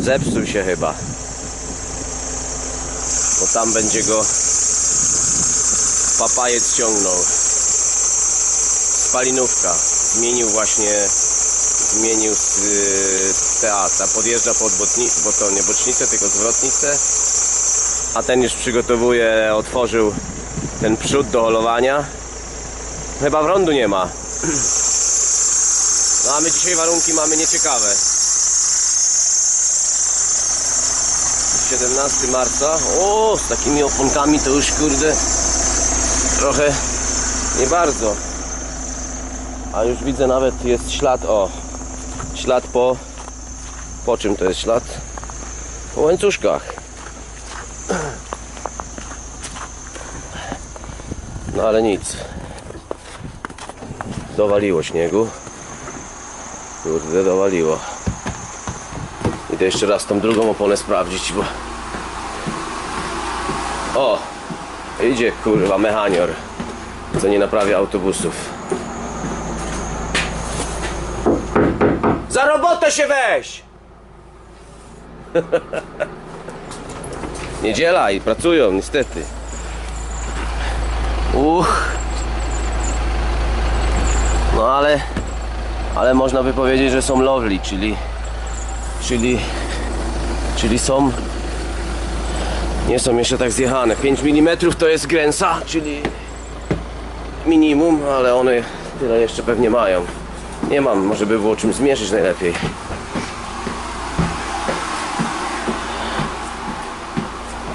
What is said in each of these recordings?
Zepsuł się chyba. Bo tam będzie go papajec ciągnął. Spalinówka. Zmienił właśnie zmienił z, y, teatr. Podjeżdża pod botni, bo to nie bocznicę, tylko zwrotnicę. A ten już przygotowuje, otworzył ten przód do holowania. Chyba wrądu nie ma. No a my dzisiaj warunki mamy nieciekawe. 17 marca. O, z takimi oponkami to już kurde trochę nie bardzo. A już widzę nawet jest ślad, o, ślad po, po czym to jest ślad? Po łańcuszkach. No ale nic. Dowaliło śniegu. Kurde, dowaliło. Idę jeszcze raz tą drugą oponę sprawdzić, bo... O! Idzie kurwa mechanior, co nie naprawia autobusów. Za robotę się weź! Niedziela i pracują, niestety. Uch. No ale, ale można by powiedzieć, że są lovely, czyli, czyli, czyli są, nie są jeszcze tak zjechane. 5 mm to jest gręsa, czyli minimum, ale one tyle jeszcze pewnie mają. Nie mam, może by było czym zmierzyć najlepiej.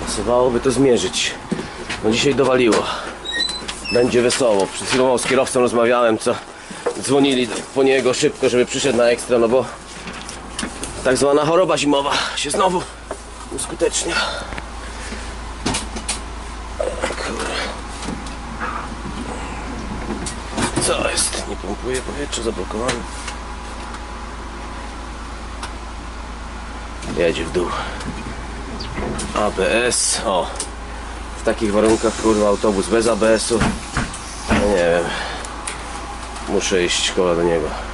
Pasowałoby to zmierzyć. No dzisiaj dowaliło. Będzie wesoło. Przed chwilą z kierowcą rozmawiałem, co dzwonili po niego szybko, żeby przyszedł na ekstra, no bo tak zwana choroba zimowa się znowu uskutecznia. Co jest? Nie pompuje powietrze zablokowane. Jedzie w dół. ABS. O. W takich warunkach kurwa autobus bez ABS-u. No nie wiem. Muszę iść koło do niego.